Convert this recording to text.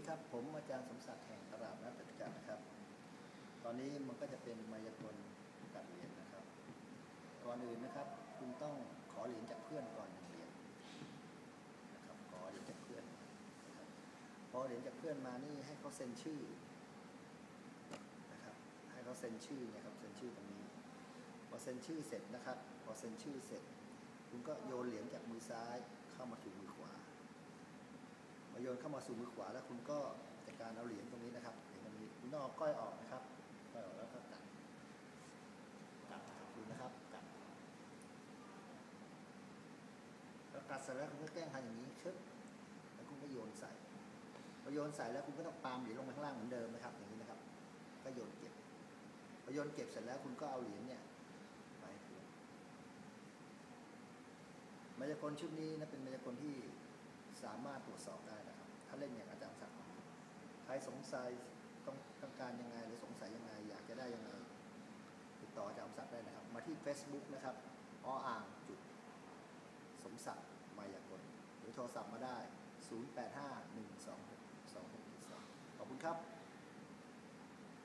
ดีครับ ผมอาจารย์สมศักดิ์แห่งตลาดนัดจตุจักรนะครับ ตอนนี้มันก็จะเป็นมายากลกัดเหรียญนะครับ ก่อนอื่นนะครับ คุณต้องขอเหรียญจากเพื่อนก่อนหนึ่งเหรียญนะครับ ขอเหรียญจากเพื่อนนะครับพอเหรียญจากเพื่อนมานี่ให้เขาเซ็นชื่อนะครับ ให้เขาเซ็นชื่อเนะครับ เซ็นชื่อตรงนี้ พอเซ็นชื่อเสร็จนะครับ พอเซ็นชื่อเสร็จ คุณก็โยนเหรียญจากมือซ้ายเข้ามาสู่มือขวา มาโย นเข้ามาสู่มือขวา แล้วคุณก็จัดการเอาเหรียญตรงนี้นะครับเหรียญตรงนี้คุณต้องเอาก้อยออกนะครับก้อยออกแล้วก็กัดกัดครับดูนะครับกัดแล้วกัดเสร็จแล้วคุณก็แกล้งทำอย่างนี้ชึบแล้วคุณก็โยนใส่พอโยนใส่แล้วคุณก็ต้องปาล์มเหรียญลงไปข้างล่างเหมือนเดิมนะครับ อย่างนี้นะครับ ก็โยนเก็บพอโยนเก็บเสร็จแล้วคุณก็เอาเหรียญเนี่ยไปมายากลชุดนี้นะเป็นมายากลที่สามารถตรวจสอบได้ ครสงสัยต้องต้องการยังไงหรือสงสัยยังไง อยากจะได้ยังไง ติดต่ออาจารย์ศักดิ์ได้นะครับ มาที่ Facebook นะครับออ่างจุดสมศักดิ์มายากลหรือโทรศัพท์มาได้ 0851262672 ขอบคุณครับ